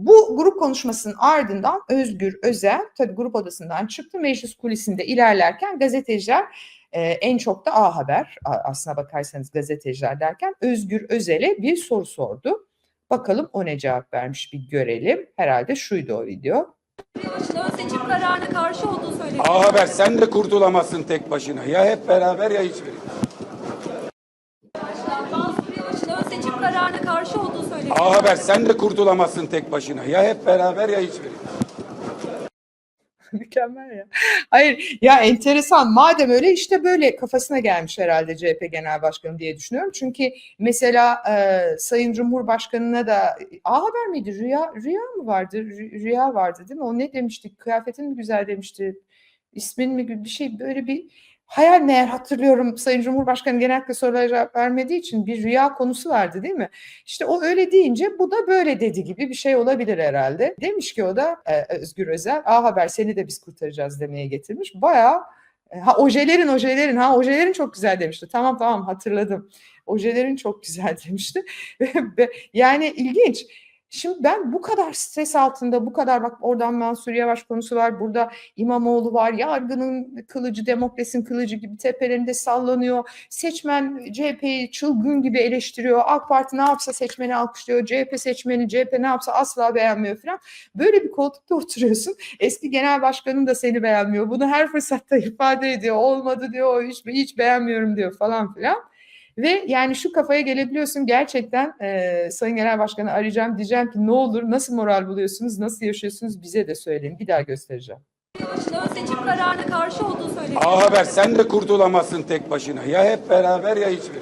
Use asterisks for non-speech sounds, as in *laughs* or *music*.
Bu grup konuşmasının ardından Özgür Özel tabii grup odasından çıktı. Meclis kulisinde ilerlerken gazeteciler e, en çok da A Haber aslına bakarsanız gazeteciler derken Özgür Özel'e bir soru sordu. Bakalım o ne cevap vermiş bir görelim. Herhalde şuydu o video. Yavaş'ın seçim kararına karşı olduğu söyleniyor. A Haber sen de kurtulamazsın tek başına. Ya hep beraber ya hiçbiri. Ön seçim kararına karşı olduğu söyleniyor. A Haber sen de kurtulamazsın tek başına. Ya hep beraber ya hiçbiri. *laughs* Mükemmel ya. Hayır ya enteresan. Madem öyle işte böyle kafasına gelmiş herhalde CHP Genel Başkanı diye düşünüyorum. Çünkü mesela e, Sayın Cumhurbaşkanı'na da A Haber miydi? Rüya, Rüya mı vardı? Rü- Rüya vardı değil mi? O ne demişti? Kıyafetin mi güzel demişti? İsmin mi bir şey böyle bir hayal meğer hatırlıyorum Sayın Cumhurbaşkanı genellikle sorulara cevap vermediği için bir rüya konusu vardı değil mi? İşte o öyle deyince bu da böyle dedi gibi bir şey olabilir herhalde. Demiş ki o da e, Özgür Özel, A Haber seni de biz kurtaracağız demeye getirmiş. Bayağı e, ha ojelerin ojelerin ha ojelerin çok güzel demişti. Tamam tamam hatırladım. Ojelerin çok güzel *laughs* demişti. Yani ilginç. Şimdi ben bu kadar stres altında, bu kadar bak oradan Mansur Yavaş konusu var, burada İmamoğlu var, yargının kılıcı, demokrasinin kılıcı gibi tepelerinde sallanıyor. Seçmen CHP'yi çılgın gibi eleştiriyor. AK Parti ne yapsa seçmeni alkışlıyor. CHP seçmeni CHP ne yapsa asla beğenmiyor falan. Böyle bir koltukta *laughs* oturuyorsun. Eski genel başkanın da seni beğenmiyor. Bunu her fırsatta *laughs* ifade ediyor. Olmadı diyor, hiç, hiç beğenmiyorum diyor falan filan. Ve yani şu kafaya gelebiliyorsun gerçekten e, Sayın Genel Başkanı arayacağım diyeceğim ki ne olur nasıl moral buluyorsunuz, nasıl yaşıyorsunuz bize de söyleyin. Bir daha göstereceğim. Yavaş'ın ön seçim kararına karşı olduğu söyleniyor. A Haber sen de kurtulamazsın tek başına. Ya hep beraber ya hiçbiri.